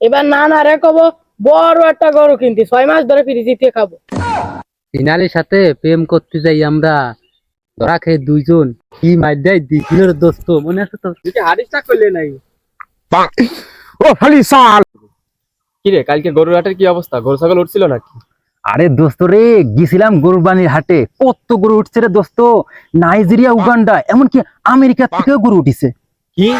এবার না না রে কব বড় একটা গরু কিনতে ছয় মাস ধরে ফ্রিজিতে খাব। ফিনালির সাথে প্রেম করতে যাই আমরা ধরা খেয়ে দুইজন কি মার দেয় দিঘির দোস্ত মনে আছে তো হারিসটা করলে নাই? ও খালি সাল। কি রে কালকে গরুর হাটের কি অবস্থা? গরু ছাগল উঠছিল নাকি? আরে দোস্ত রে গেছিলাম গরুবানির হাটে। কত গরু উঠছে রে দোস্ত নাইজেরিয়া উগান্ডা এমনকি আমেরিকা থেকেও গরু উঠিছে। কি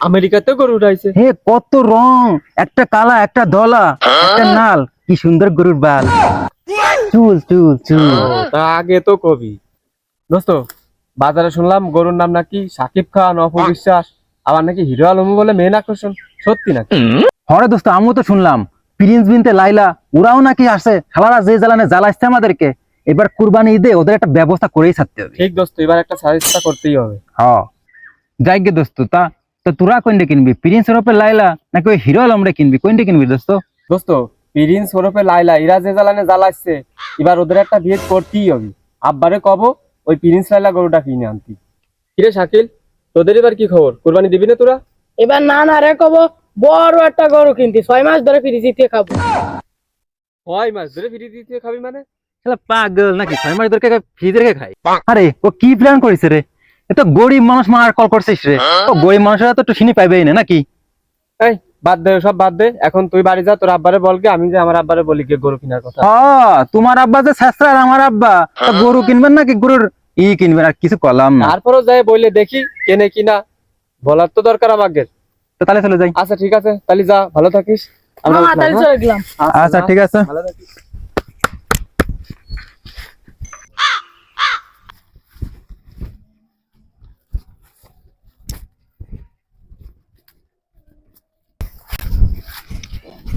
আমেরিকাতেও গরু উঠাইছে হে কত রং! একটা কালা একটা ধলা একটা নাল। কি সুন্দর গরুর বাল। চুল চুল চুল। তা আগে তো কবি। দোস্ত বাজারে শুনলাম গরুর নাম নাকি সাকিব খান অপবিশ্বাস আবার নাকি হিরো আলম বলে মেন আকর্ষণ। সত্যি নাকি? হরে দোস্ত আমিও তো শুনলাম। প্রিন্স বিনতে লাইলা ওরাও নাকি আসে শালারা যে জ্বালানে জ্বালাইছে আমাদেরকে এবার কুরবানি ঈদে ওদের একটা ব্যবস্থা করেই ছাড়তে হবে। ঠিক দোস্ত এবার একটা সাজেস্টটা করতেই হবে। হ্যাঁ যাই গে দোস্ত তা তো তোরা কোনটা কিনবি প্রিন্স ওরপে লাইলা নাকি ওই হিরো আলমরে কিনবি কোনটা কিনবি দোস্ত দোস্ত প্রিন্স ওরফে লাইলা ইরা যে জ্বালানে জ্বালাচ্ছে এবার ওদের একটা বিয়ে করতেই হবে আব্বারে কব ওই প্রিন্স লাইলা গরুটা কিনে আনতি কিরে শাকিল তোদের এবার কি খবর? কুরবানি দিবি না তোরা? এবার না না রে কব বড় একটা গরু কিনতি। ছয় মাস ধরে ফ্রিজিতে খাব। হয় মাস ধরে ফিরে দিতে খাবি মানে? শালা পাগল নাকি? ছয় মাস ধরে ফ্রিজ রেখে খাই আরে ও কি প্ল্যান করিস রে? তো গরিব মানুষ মার কল করছিস রে। ও গরিব মানুষরা তো একটু শুনি পাইবেই না নাকি? এই বাদ দে সব বাদ দে। এখন তুই বাড়ি যা তোর আব্বারে বলকে আমি যে আমার আব্বারে বলি কে গরু কেনার কথা। হ্যাঁ তোমার আব্বা যে শেষরা আর আমার আব্বা তা গরু কিনবেন নাকি গরুর ই কিনবেন? আর কিছু কলাম না। তারপরও যাই বললে দেখি কেনে কিনা বলার তো দরকার আমাকে। তো তাহলে চলে যাই। আচ্ছা ঠিক আছে। তাহলে যা ভালো থাকিস। আমরা তাহলে হ্যাঁ? চলে গেলাম। আচ্ছা ঠিক আছে। ভালো থাকিস।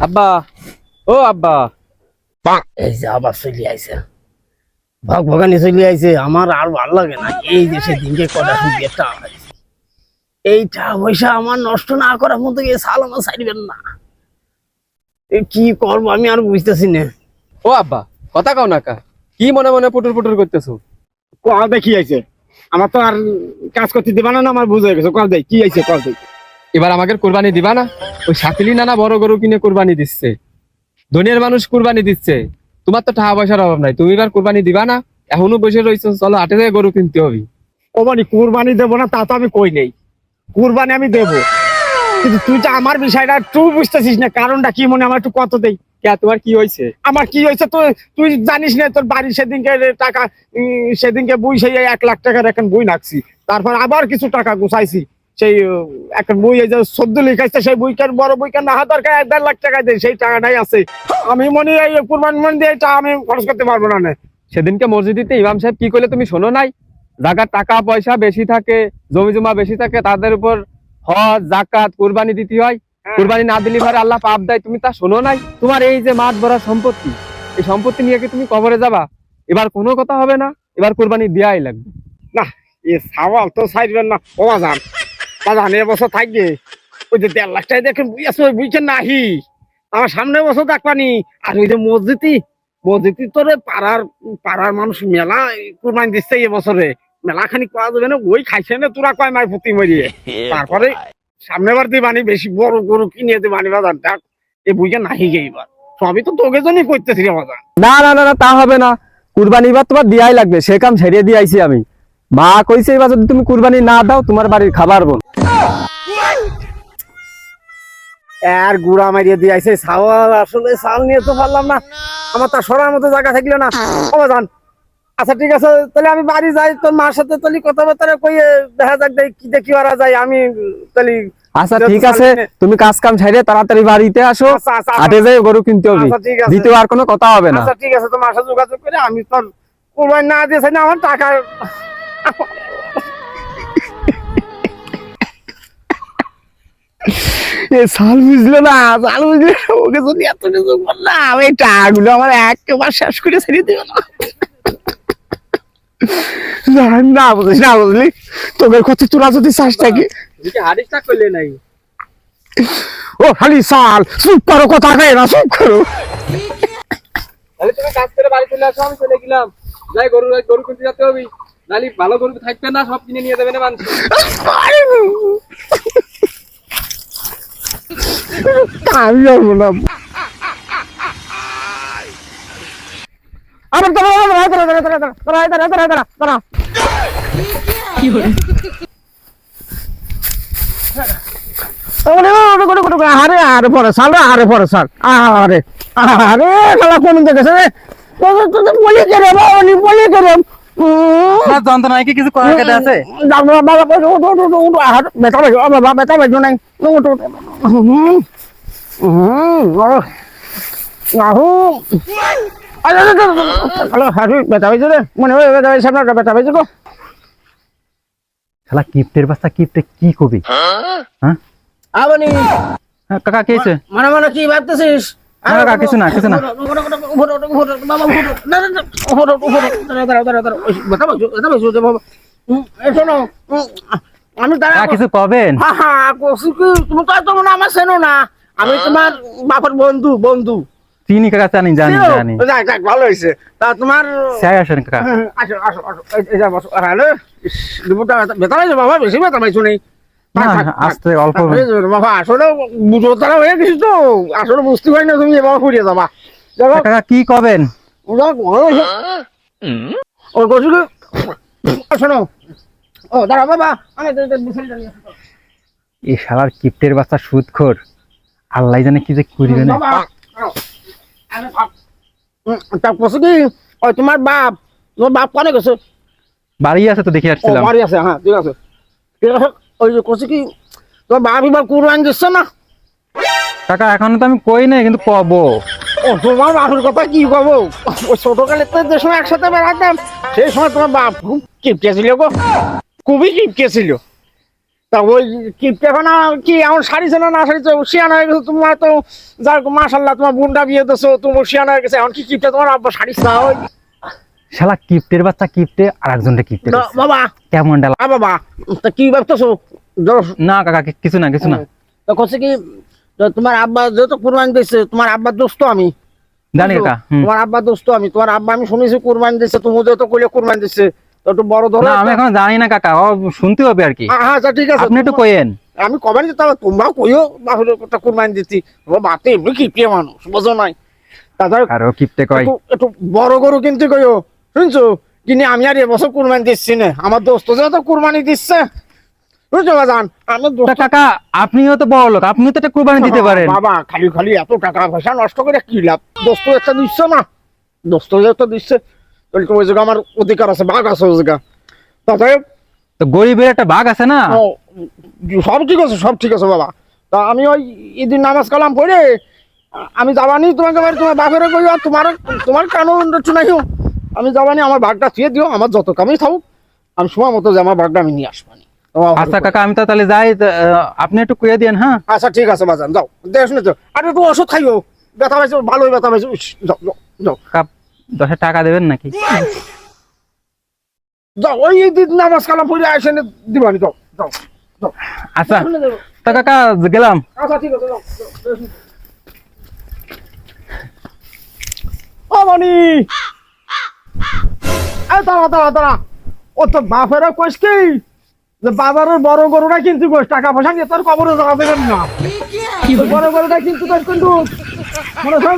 আব্বা ও আব্বা। এই যে আবার চলে আইছে। ভগ ভগানি চলে আইছে। আমার আর ভালো লাগে না। এই যে সেদিনকে কটা সুখে টাকা পাইছি। এই টাকা পয়সা আমার নষ্ট না করার মতো এই সাল আমার ছাড়বেন না। এ কি করব আমি আর বুঝতেছি না। ও আব্বা কথা কও না কা। কি মনে মনে পুটুর পুটুর করতেছো? কল দেখি আইছে। আমার তো আর কাজ করতে দিবা না না আমার বুঝে গেছে। কল দেখ কি আইছে কল দেখ এবার আমাকে কোরবানি দিবা না? ওই শাকিলি নানা বড় গরু কিনে কোরবানি দিচ্ছে। দুনিয়ার মানুষ কোরবানি দিচ্ছে। তোমার তো টাকা পয়সার অভাব নাই। তুমি এবার কোরবানি দিবা না? এখনও বসে রয়েছো চলো হাটে থেকে গরু কিনতে হবে। ও মানে কুরবানি দেবো না তা তো আমি কই নেই। কুরবানি আমি দেবো। কিন্তু তুই তো আমার বিষয়টা একটু বুঝতেছিস না কারণটা কি মনে আমার একটু কত দেই। কে তোমার কি হয়েছে আমার কি হয়েছে তো তুই জানিস না তোর বাড়ি সেদিনকে টাকা সেদিনকে বই সেই এক লাখ টাকার এখন বই রাখছি তারপর আবার কিছু টাকা গুছাইছি। সেই একটা বই এই যে সদ্য লিখাইছে সেই বইকার বড় বইকার না দরকার এক দেড় লাখ টাকা দেয় সেই টাকাটাই আছে। আমি মনে হয় এই কুরবানি মনে দিয়ে এটা আমি খরচ করতে পারব না সেদিনকে মসজিদিতে ইমাম সাহেব কি করলে তুমি শোনো নাই? যাকার টাকা পয়সা বেশি থাকে জমি জমা বেশি থাকে তাদের উপর হজ জাকাত কুরবানি দিতে হয়। কুরবানি না দিলে ভারে আল্লাহ পাপ দেয় তুমি তা শোনো নাই? তোমার এই যে মাঠ ভরা সম্পত্তি এই সম্পত্তি নিয়ে কি তুমি কবরে যাবা? এবার কোনো কথা হবে না এবার কুরবানি দেওয়াই লাগবে। না এ সাওয়াল তো ছাড়বেন না ও বাজান বাজান এবছর থাকবে। ওই যে দেড় লাখ টাকা দেখেন বুই আছে ওই নাহি। আমার সামনে বছর দেখবানি আর ওই যে মসজিদি মসজিদি তোর পাড়ার পাড়ার মানুষ মেলা কুরবানি দিচ্ছে এবছরে মেলা খানি করা যাবে না ওই খাইছে না তোরা কয় মাই প্রতি মরিয়ে তারপরে সামনে বার দিবানি বেশি বড় গরু কিনে দিবানি বাজার। দেখ এই বুইকে নাহি গে এবার সবই তো তোকে জন্যই করতেছি রে বাজার। না না না না তা হবে না। কুরবানি এবার তোমার দিয়াই লাগবে সে কাম ছেড়ে দিয়ে আইছি আমি। মা কইছে এবার যদি তুমি কুরবানি না দাও তোমার বাড়ির খাবার বোন। আর গুড়া মারিয়ে দিয়ে সাওয়াল। আসলে সাল নিয়ে তো পারলাম না আমার তা সরার মতো জায়গা থাকল না। জান। আচ্ছা ঠিক আছে তাহলে আমি বাড়ি যাই তোর মার সাথে তাহলে কথাবার্তা কই দেখা যাক কি দেখি ওরা যায় আমি তাহলে আচ্ছা ঠিক আছে তুমি কাজ কাম ছেড়ে তাড়াতাড়ি বাড়িতে আসো আচ্ছা, আচ্ছা, হাটে যাই গরু কিনতে হবে আচ্ছা, ঠিক আছে। দ্বিতীয় আর কোনো কথা হবে না। আচ্ছা ঠিক আছে তোমার সাথে যোগাযোগ করে আমি তোর কোরবানি না দিয়েছে না আমার টাকা সাল বুঝলো না সাল বুঝলো ওকে যদি এত কিছু করলাম এই টাকাগুলো আমার একেবারে শেষ করে ছেড়ে দিও না। না, বুঝিস না বুঝলি তোদের ক্ষতি তোরা যদি চাস থাকি নাই। ও খালি সাল চুপ করো কথা কয় না চুপ করো। তুমি কাজ করে বাড়ি চলে আসো আমি চলে গেলাম। যাই গরু গরু কিনতে যেতে হবে। নালি ভালো গরু থাকবে না সব কিনে নিয়ে দেবে না মানুষ। আমি যাব না আবার দাঁড়া দাঁড়া দাঁড়া দাঁড়া দাঁড়া দাঁড়া দাঁড়া দাঁড়া দাঁড়া দাঁড়া ওরে ওরে আরে আরে পরে সাল আরে পরে সাল আরে আরে শালা কোন দিকে রে কি কিছু করার কেটে আছে? বাবা বাবা কই ও ও ও ও বেটা বাবা নাই ও ও হুম হুম আহু আরে আরে হ্যালো হ্যালো বেটা বেজে রে মনে হয় বেটা বেজে সামনে বেটা বেজে গো শালা কিপ্টের বাচ্চা কিপ্টে কি কবি হ্যাঁ? আবনি। হ্যাঁ, কাকা কি হয়েছে মনে মনে কি ভাবতেছিস? না কিছু না কিছু না। আমি কিছু পাবেন? তোমার আমার চেনো না। আমি তোমার বাপের বন্ধু বন্ধু। তিনি কাকা জানি জানি জানি। ভালো হয়েছে। তা তোমার স্যার আসেন কাকা। হ্যাঁ, হ্যাঁ, আসো আসো আসো এই যা বসো। হ্যালো বেতন বাবা বেশি বেতন পাইছো আস্তে অল্প এই যে বাবা আসলে বুঝো তারা হয়ে গেছিস তো। আসলে বুঝতে পারি না তুমি এবার ফুরিয়ে যাবা। যাবা কি কবেন? শোনো। ও দাঁড়া বাবা। আমি। এই শালার কিপ্টের বাচ্চা সুদখোর। আল্লাহ জানে কি যে করিবে না। তা কি? ওই তোমার বাপ। তোমার বাপ কানে গেছে? বাড়ি আছে তো দেখে আসছিলাম। বাড়ি আছে হ্যাঁ ঠিক আছে। ঠিক আছে। ওই যে কি তোমার বাপ এবার কুরবান দিচ্ছে না? কাকা এখন তো আমি কই নাই কিন্তু কব। ও তোমার বাপের কথা কি কব? ওই ছোটকালে তো যে সময় একসাথে বেড়াতাম সেই সময় তোমার বাপ খুব কিপটে ছিল গো। খুবই কিপটে ছিল। তা ওই কিপটে এখন কি এমন সারিছে না না সারিছে শিয়ানা হয়ে গেছে তোমার তো যার মাসাল্লাহ তোমার বোনটা বিয়ে দিছো তুমি শিয়ানা হয়ে গেছে এখন কি কিপটে তোমার আব্বা না ওই শালা কিপ্টের বাচ্চা কিপ্টে আর একজনটা কিপ্টে বাবা। কেমন ডালা? আ বাবা। তা কি ভাবতেছো? না কাকা কিছু না কিছু না। তো কচ্ছে কি তোমার আব্বা যেহেতু কুরবানি দিচ্ছে তোমার আব্বার দোস্ত আমি। জানি কাকা তোমার আব্বা দোস্ত আমি। তোমার আব্বা আমি শুনেছি কুরবানি দিচ্ছে তুমি যেহেতু কইলে কুরবানি দিচ্ছে তো একটু বড় ধরো না আমি এখন জানি না কাকা ও শুনতে হবে আর কি। হ্যাঁ আচ্ছা ঠিক আছে। আপনি একটু কইেন আমি কবে দিতে হবে? তোমরাও কইও বাহুর একটা কুরবানি দিচ্ছি ও বাতে এমনি কি প্রিয় মানুষ বোঝো নাই। তাছাড়া আর কিপ্টে কয়। একটু একটু বড় গরু কিনতে কইও। শুনছো? কিনে আমি আর এবছর কুরবানি দিচ্ছি না। আমার দোস্ত যেহেতু কুরবানি দিচ্ছে। তা কাকা আপনিও তো বড় লোক আপনিও তো একটা কুরবানি দিতে পারেন। বাবা খালি খালি এত টাকা পয়সা নষ্ট করে কি লাভ? দোস্ত একটা দিচ্ছে না। দোস্ত যেহেতু দিচ্ছে তাহলে তো ওই জায়গা আমার অধিকার আছে ভাগ আছে ওই জায়গা তাছাড়া তো গরিবের একটা ভাগ আছে না? সব ঠিক আছে সব ঠিক আছে বাবা। তা আমি ওই ঈদের নামাজ কালাম পড়ে আমি যাবানি তোমাকে তোমার বাপের কই আর তোমার তোমার কানুন শুনাইও আমি যাবানি আমার ভাগটা ছুঁয়ে দিও আমার যত কামই থাকুক আমি সময় মতো যে আমার ভাগটা আমি নিয়ে আসবানি আচ্ছা কাকা আমি তো তাহলে যাই আপনি একটু কইয়ে দেন হ্যাঁ? আচ্ছা ঠিক আছে বাজান যাও। দেখ শুনে তো আর একটু ওষুধ খাইও। ব্যথা পাইছো ভালোই ব্যথা পাইছো। যাও যাও কাপ দশে টাকা দেবেন নাকি? যাও ওই নামাজ কালাম পড়ে আসে দিবানি যাও যাও আচ্ছা তা কাকা গেলাম। আচ্ছা ঠিক আছে যাও যাও, দাঁড়া দাঁড়া দাঁড়া। ও তো বাপেরা কইস কি? যে বাজারের বড় গরুটা কিন্তু কইস টাকা পয়সা নিয়ে তোর কবরে জায়গা দেবেন না। বড় গরুটা কিন্তু তোর কিন্তু মনে হয়